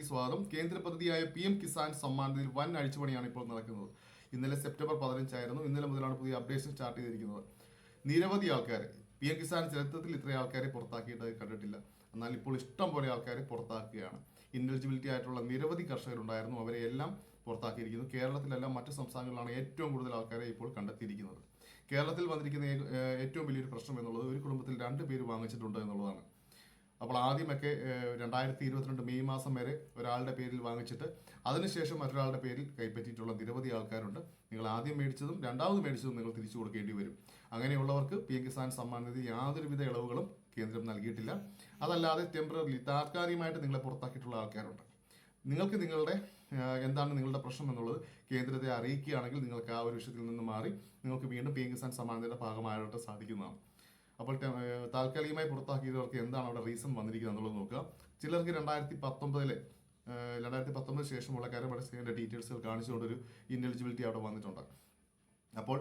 വാർത്തയിലേക്ക് സ്വാഗതം. കേന്ദ്ര പദ്ധതിയായ പി എം കിസാൻ സമ്മാൻ നിധിയിൽ വൻ അഴിച്ചുപണിയാണ് ഇപ്പോൾ നടക്കുന്നത്. ഇന്നലെ സെപ്റ്റംബർ പതിനഞ്ചായിരുന്നു ഇന്നലെ മുതലാണ് പുതിയ അപ്ഡേഷൻ സ്റ്റാർട്ട് ചെയ്തിരിക്കുന്നത്. നിരവധി ആൾക്കാർ പി എം കിസാൻ ചരിത്രത്തിൽ ഇത്രയും ആൾക്കാരെ പുറത്താക്കിയിട്ട് കണ്ടിട്ടില്ല. എന്നാൽ ഇപ്പോൾ ഇഷ്ടം പോലെ ആൾക്കാരെ പുറത്താക്കുകയാണ്. ഇൻഎലിജിബിലിറ്റി ആയിട്ടുള്ള നിരവധി കർഷകരുണ്ടായിരുന്നു. അവരെ എല്ലാം പുറത്താക്കിയിരിക്കുന്നു. കേരളത്തിലല്ല മറ്റു സംസ്ഥാനങ്ങളിലാണ് ഏറ്റവും കൂടുതൽ ആൾക്കാരെ ഇപ്പോൾ കണ്ടെത്തിയിരിക്കുന്നത്. കേരളത്തിൽ വന്നിരിക്കുന്ന ഏറ്റവും വലിയൊരു പ്രശ്നം എന്നുള്ളത് ഒരു കുടുംബത്തിൽ രണ്ട് പേര് വാങ്ങിച്ചിട്ടുണ്ട് എന്നുള്ളതാണ്. അപ്പോൾ ആദ്യമൊക്കെ രണ്ടായിരത്തി ഇരുപത്തിരണ്ട് മെയ് മാസം വരെ ഒരാളുടെ പേരിൽ വാങ്ങിച്ചിട്ട് അതിനുശേഷം മറ്റൊരാളുടെ പേരിൽ കൈപ്പറ്റിയിട്ടുള്ള നിരവധി ആൾക്കാരുണ്ട്. നിങ്ങൾ ആദ്യം മേടിച്ചതും രണ്ടാമത് മേടിച്ചതും നിങ്ങൾ തിരിച്ചു കൊടുക്കേണ്ടി വരും. അങ്ങനെയുള്ളവർക്ക് പി എം കിസാൻ സമ്മാൻ നിധി യാതൊരുവിധ ഇളവുകളും കേന്ദ്രം നൽകിയിട്ടില്ല. അതല്ലാതെ ടെമ്പററി താൽക്കാലികമായിട്ട് നിങ്ങളെ പുറത്താക്കിയിട്ടുള്ള ആൾക്കാരുണ്ട്. നിങ്ങൾക്ക് നിങ്ങളുടെ എന്താണ് നിങ്ങളുടെ പ്രശ്നം എന്നുള്ളത് കേന്ദ്രത്തെ അറിയിക്കുകയാണെങ്കിൽ നിങ്ങൾക്ക് ആ ഒരു വിഷയത്തിൽ നിന്ന് മാറി നിങ്ങൾക്ക് വീണ്ടും പി എം കിസാൻ സമ്മാൻ ഭാഗമായിട്ട് സാധിക്കുന്നതാണ്. അപ്പോൾ താൽക്കാലികമായി പുറത്താക്കിയവർക്ക് എന്താണ് അവിടെ റീസൺ വന്നിരിക്കുന്നത് എന്നുള്ളത് നോക്കുക. ചിലർക്ക് രണ്ടായിരത്തി പത്തൊമ്പതിലെ രണ്ടായിരത്തി പത്തൊമ്പത് ശേഷമുള്ള കരമടച്ചതിന്റെ ഡീറ്റെയിൽസുകൾ കാണിച്ചുകൊണ്ടൊരു ഇൻഎലിജിബിലിറ്റി അവിടെ വന്നിട്ടുണ്ട്. അപ്പോൾ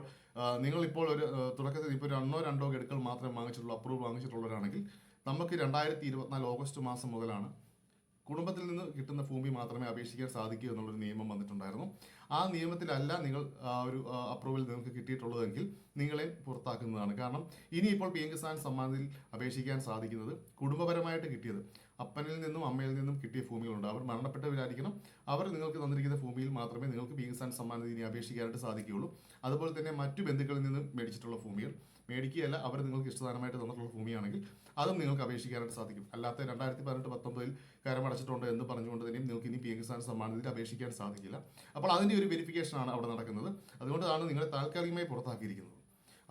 നിങ്ങളിപ്പോൾ ഒരു തുടക്കത്തിൽ ഇപ്പോൾ അണ്ണോ രണ്ടോ ഗഡുക്കൾ മാത്രമേ വാങ്ങിച്ചിട്ടുള്ളൂ അപ്രൂവ് വാങ്ങിച്ചിട്ടുള്ളവരാണെങ്കിൽ നമുക്ക് രണ്ടായിരത്തി ഇരുപത്തിനാല് ഓഗസ്റ്റ് മാസം മുതലാണ് കുടുംബത്തിൽ നിന്ന് കിട്ടുന്ന ഭൂമി മാത്രമേ അപേക്ഷിക്കാൻ സാധിക്കൂ എന്നുള്ളൊരു നിയമം വന്നിട്ടുണ്ടായിരുന്നു. ആ നിയമത്തിലല്ല നിങ്ങൾ ഒരു അപ്രൂവൽ നിങ്ങൾക്ക് കിട്ടിയിട്ടുള്ളതെങ്കിൽ നിങ്ങളെ പുറത്താക്കുന്നതാണ്. കാരണം ഇനിയിപ്പോൾ പി എം കിസാൻ സമ്മാനത്തിൽ അപേക്ഷിക്കാൻ സാധിക്കുന്നത് കുടുംബപരമായിട്ട് കിട്ടിയത് അപ്പനിൽ നിന്നും അമ്മയിൽ നിന്നും കിട്ടിയ ഭൂമികളുണ്ട്. അവർ മരണപ്പെട്ടവരായിരിക്കണം. അവർ നിങ്ങൾക്ക് തന്നിരിക്കുന്ന ഭൂമിയിൽ മാത്രമേ നിങ്ങൾക്ക് പി എം കിസാൻ സമ്മാനത്തിൽ ഇനി അപേക്ഷിക്കാനായിട്ട് സാധിക്കുകയുള്ളൂ. അതുപോലെ തന്നെ മറ്റു ബന്ധുക്കളിൽ നിന്നും മേടിച്ചിട്ടുള്ള ഭൂമികൾ. മേടിക്കുകയല്ല അവർ നിങ്ങൾക്ക് ഇഷ്ടദാനമായിട്ട് തന്നിട്ടുള്ള ഭൂമിയാണെങ്കിൽ അതും നിങ്ങൾക്ക് അപേക്ഷിക്കാനായിട്ട് സാധിക്കും. അല്ലാത്ത രണ്ടായിരത്തി പതിനെട്ട് പത്തൊമ്പതിൽ കരമടച്ചിട്ടുണ്ട് എന്ന് പറഞ്ഞുകൊണ്ട് തന്നെയും നിങ്ങൾക്ക് ഇനി പി എം കിസാൻ സമ്മാനത്തിൽ അപേക്ഷിക്കാൻ സാധിക്കില്ല. അപ്പോൾ അതിന്റെ ഒരു വെരിഫിക്കേഷൻ ആണ് അവിടെ നടക്കുന്നത്. അതുകൊണ്ടാണ് നിങ്ങളെ താൽക്കാലികമായി പുറത്താക്കിയിരിക്കുന്നത്.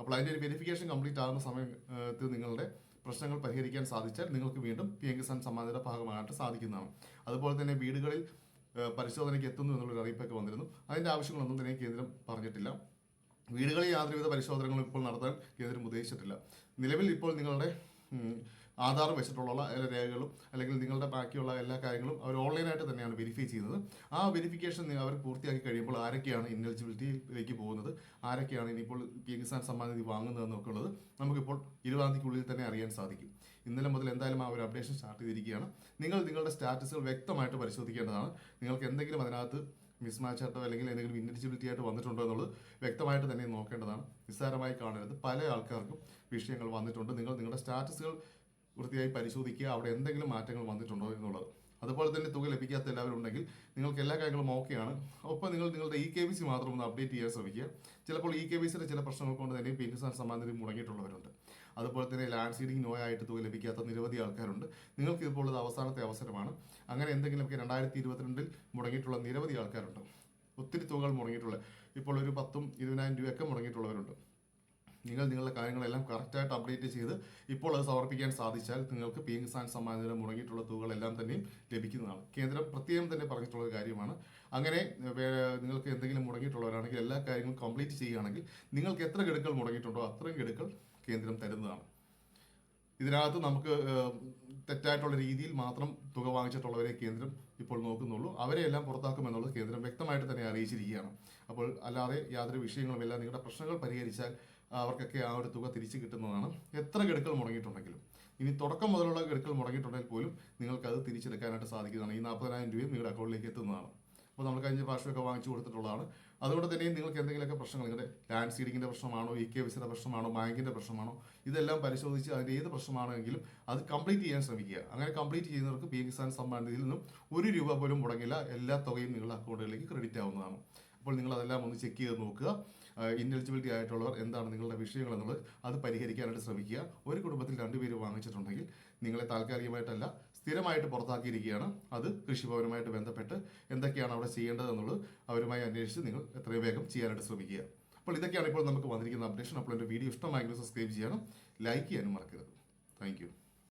അപ്പോൾ അതിന്റെ ഒരു വെരിഫിക്കേഷൻ കംപ്ലീറ്റ് ആകുന്ന സമയത്ത് നിങ്ങളുടെ പ്രശ്നങ്ങൾ പരിഹരിക്കാൻ സാധിച്ചാൽ നിങ്ങൾക്ക് വീണ്ടും പി എം കിസാൻ സമ്മാനത്തിന്റെ ഭാഗമാകാനായിട്ട് സാധിക്കുന്നതാണ്. അതുപോലെ തന്നെ വീടുകളിൽ പരിശോധനയ്ക്ക് എത്തുന്നു എന്നുള്ളൊരു അറിയിപ്പൊക്കെ വന്നിരുന്നു. അതിന്റെ ആവശ്യങ്ങളൊന്നും തന്നെ കേന്ദ്രം പറഞ്ഞിട്ടില്ല. വീടുകളിൽ യാതൊരുവിധ പരിശോധനകളും ഇപ്പോൾ നടത്താൻ കേന്ദ്രം ഉദ്ദേശിച്ചിട്ടില്ല. നിലവിൽ ഇപ്പോൾ നിങ്ങളുടെ ആധാർ വെച്ചിട്ടുള്ള എല്ലാ രേഖകളും അല്ലെങ്കിൽ നിങ്ങളുടെ ബാക്കിയുള്ള എല്ലാ കാര്യങ്ങളും അവർ ഓൺലൈനായിട്ട് തന്നെയാണ് വെരിഫൈ ചെയ്യുന്നത്. ആ വെരിഫിക്കേഷൻ അവർ പൂർത്തിയാക്കി കഴിയുമ്പോൾ ആരൊക്കെയാണ് ഇൻഎലിജിബിലിറ്റിയിലേക്ക് പോകുന്നത്? ആരൊക്കെയാണ് ഇനിയിപ്പോൾ പി കിസാൻ സമ്മാൻ നിധി വാങ്ങുന്നതെന്നൊക്കെ ഉള്ളത് നമുക്കിപ്പോൾ ഇരുപതാം തീയതിക്കുള്ളിൽ തന്നെ അറിയാൻ സാധിക്കും. ഇന്നലെ മുതൽ എന്തായാലും ആ ഒരു അപ്ഡേഷൻ സ്റ്റാർട്ട് ചെയ്തിരിക്കുകയാണ്. നിങ്ങൾ നിങ്ങളുടെ സ്റ്റാറ്റസുകൾ വ്യക്തമായിട്ട് പരിശോധിക്കേണ്ടതാണ്. നിങ്ങൾക്ക് എന്തെങ്കിലും അതിനകത്ത് മിസ്മാച്ച് ആയിട്ടോ അല്ലെങ്കിൽ എന്തെങ്കിലും ഇൻഎലിജിബിലിറ്റി ആയിട്ട് വന്നിട്ടുണ്ടോ എന്നുള്ളത് വ്യക്തമായിട്ട് തന്നെ നോക്കേണ്ടതാണ്. നിസ്സാരമായി കാണരുത്. പല ആൾക്കാർക്കും വിഷയങ്ങൾ വന്നിട്ടുണ്ട്. നിങ്ങൾ നിങ്ങളുടെ സ്റ്റാറ്റസുകൾ വൃത്തിയായി പരിശോധിക്കുക. അവിടെ എന്തെങ്കിലും മാറ്റങ്ങൾ വന്നിട്ടുണ്ടോ എന്നുള്ളത്. അതുപോലെ തന്നെ തുക ലഭിക്കാത്ത എല്ലാവരും ഉണ്ടെങ്കിൽ നിങ്ങൾക്ക് എല്ലാ കാര്യങ്ങളും ഓക്കെയാണ്. ഒപ്പം നിങ്ങൾ നിങ്ങളുടെ ഇ കെ വി സി മാത്രം ഒന്ന് അപ്ഡേറ്റ് ചെയ്യാൻ ശ്രമിക്കുക. ചിലപ്പോൾ ഇ കെ വി സിയുടെ ചില പ്രശ്നങ്ങൾ കൊണ്ട് തന്നെ പി കിസാൻ മുടങ്ങിയിട്ടുള്ളവരുണ്ട്. അതുപോലെ തന്നെ ലാൻഡ് സീഡിംഗ് ആയിട്ട് തുക ലഭിക്കാത്ത നിരവധി ആൾക്കാരുണ്ട്. നിങ്ങൾക്ക് ഇപ്പോൾ ഉള്ളത് അവസാനത്തെ അവസരമാണ്. അങ്ങനെ എന്തെങ്കിലുമൊക്കെ രണ്ടായിരത്തി ഇരുപത്തിരണ്ടിൽ മുടങ്ങിയിട്ടുള്ള നിരവധി ആൾക്കാരുണ്ട്. ഒത്തിരി തുകകൾ മുടങ്ങിയിട്ടുള്ള ഇപ്പോൾ ഒരു പത്തും ഇരുപതിനായിരം രൂപയൊക്കെ മുടങ്ങിയിട്ടുള്ളവരുണ്ട്. നിങ്ങൾ നിങ്ങളുടെ കാര്യങ്ങളെല്ലാം കറക്റ്റായിട്ട് അപ്ഡേറ്റ് ചെയ്ത് ഇപ്പോൾ അത് സമർപ്പിക്കാൻ സാധിച്ചാൽ നിങ്ങൾക്ക് പി എം കിസാൻ സമ്മാനത്തിന് മുടങ്ങിയിട്ടുള്ള തുകകളെല്ലാം തന്നെയും ലഭിക്കുന്നതാണ്. കേന്ദ്രം പ്രത്യേകം തന്നെ പറഞ്ഞിട്ടുള്ള ഒരു കാര്യമാണ്. അങ്ങനെ നിങ്ങൾക്ക് എന്തെങ്കിലും മുടങ്ങിയിട്ടുള്ളവരാണെങ്കിൽ എല്ലാ കാര്യങ്ങളും കംപ്ലീറ്റ് ചെയ്യുകയാണെങ്കിൽ നിങ്ങൾക്ക് എത്ര ഗഡുക്കൾ മുടങ്ങിയിട്ടുണ്ടോ അത്രയും ഗഡുക്കൾ കേന്ദ്രം തരുന്നതാണ്. ഇതിനകത്ത് നമുക്ക് തെറ്റായിട്ടുള്ള രീതിയിൽ മാത്രം തുക വാങ്ങിച്ചിട്ടുള്ളവരെ കേന്ദ്രം ഇപ്പോൾ നോക്കുന്നുള്ളൂ. അവരെ എല്ലാം പുറത്താക്കുമെന്നുള്ളത് കേന്ദ്രം വ്യക്തമായിട്ട് തന്നെ അറിയിച്ചിരിക്കുകയാണ്. അപ്പോൾ അല്ലാതെ യാതൊരു വിഷയങ്ങളുമില്ല നിങ്ങളുടെ പ്രശ്നങ്ങൾ പരിഹരിച്ചാൽ അവർക്കൊക്കെ ആ ഒരു തുക തിരിച്ചു കിട്ടുന്നതാണ്. എത്ര ഗഡുക്കൾ മുടങ്ങിയിട്ടുണ്ടെങ്കിലും ഇനി തുടക്കം മുതലുള്ള ഗഡുക്കൾ മുടങ്ങിയിട്ടുണ്ടെങ്കിൽ പോലും നിങ്ങൾക്ക് അത് തിരിച്ചെടുക്കാനായിട്ട് സാധിക്കുന്നതാണ്. ഈ നാൽപ്പതിനായിരം രൂപയും നിങ്ങളുടെ അക്കൗണ്ടിലേക്ക് എത്തുന്നതാണ്. അപ്പോൾ നമ്മൾ കഴിഞ്ഞ പ്രാവശ്യമൊക്കെ വാങ്ങിച്ചു കൊടുത്തിട്ടുള്ളതാണ്. അതുകൊണ്ട് തന്നെ നിങ്ങൾക്ക് എന്തെങ്കിലുമൊക്കെ പ്രശ്നങ്ങൾ നിങ്ങളുടെ ലാൻഡ് സീഡിങ്ങിന്റെ പ്രശ്നമാണോ ഇ കെ വിസിയുടെ പ്രശ്നമാണോ ബാങ്കിന്റെ പ്രശ്നമാണോ ഇതെല്ലാം പരിശോധിച്ച് അതിന്റെ ഏത് പ്രശ്നമാണെങ്കിലും അത് കംപ്ലീറ്റ് ചെയ്യാൻ ശ്രമിക്കുക. അങ്ങനെ കംപ്ലീറ്റ് ചെയ്യുന്നവർക്ക് പി കിസാൻ സമ്മാൻ നിധിയിൽ നിന്നും ഒരു രൂപ പോലും മുടങ്ങില്ല. എല്ലാ തുകയും നിങ്ങളുടെ അക്കൗണ്ടുകളിലേക്ക് ക്രെഡിറ്റ് ആവുന്നതാണ്. അപ്പോൾ നിങ്ങൾ അതെല്ലാം ഒന്ന് ചെക്ക് ചെയ്ത് നോക്കുക. ഇന്റലിജിബിലിറ്റി ആയിട്ടുള്ളവർ എന്താണ് നിങ്ങളുടെ വിഷയങ്ങൾ എന്നുള്ളത് അത് പരിഹരിക്കാനായിട്ട് ശ്രമിക്കുക. ഒരു കുടുംബത്തിൽ രണ്ടുപേര് വാങ്ങിച്ചിട്ടുണ്ടെങ്കിൽ നിങ്ങളെ താൽക്കാലികമായിട്ടല്ല സ്ഥിരമായിട്ട് പുറത്താക്കിയിരിക്കുകയാണ്. അത് കൃഷിഭവനുമായിട്ട് ബന്ധപ്പെട്ട് എന്തൊക്കെയാണ് അവിടെ ചെയ്യേണ്ടത് എന്നുള്ളത് അവരുമായി അന്വേഷിച്ച് നിങ്ങൾ എത്രയും വേഗം ചെയ്യാനായിട്ട് ശ്രമിക്കുക. അപ്പോൾ ഇതൊക്കെയാണ് ഇപ്പോൾ നമുക്ക് വന്നിരിക്കുന്ന അപ്ഡേഷൻ അപ്പോൾ എന്റെ വീഡിയോ ഇഷ്ടമായെങ്കിൽ സബ്സ്ക്രൈബ് ചെയ്യണം ലൈക്ക് ചെയ്യാനും മറക്കരുത്. താങ്ക്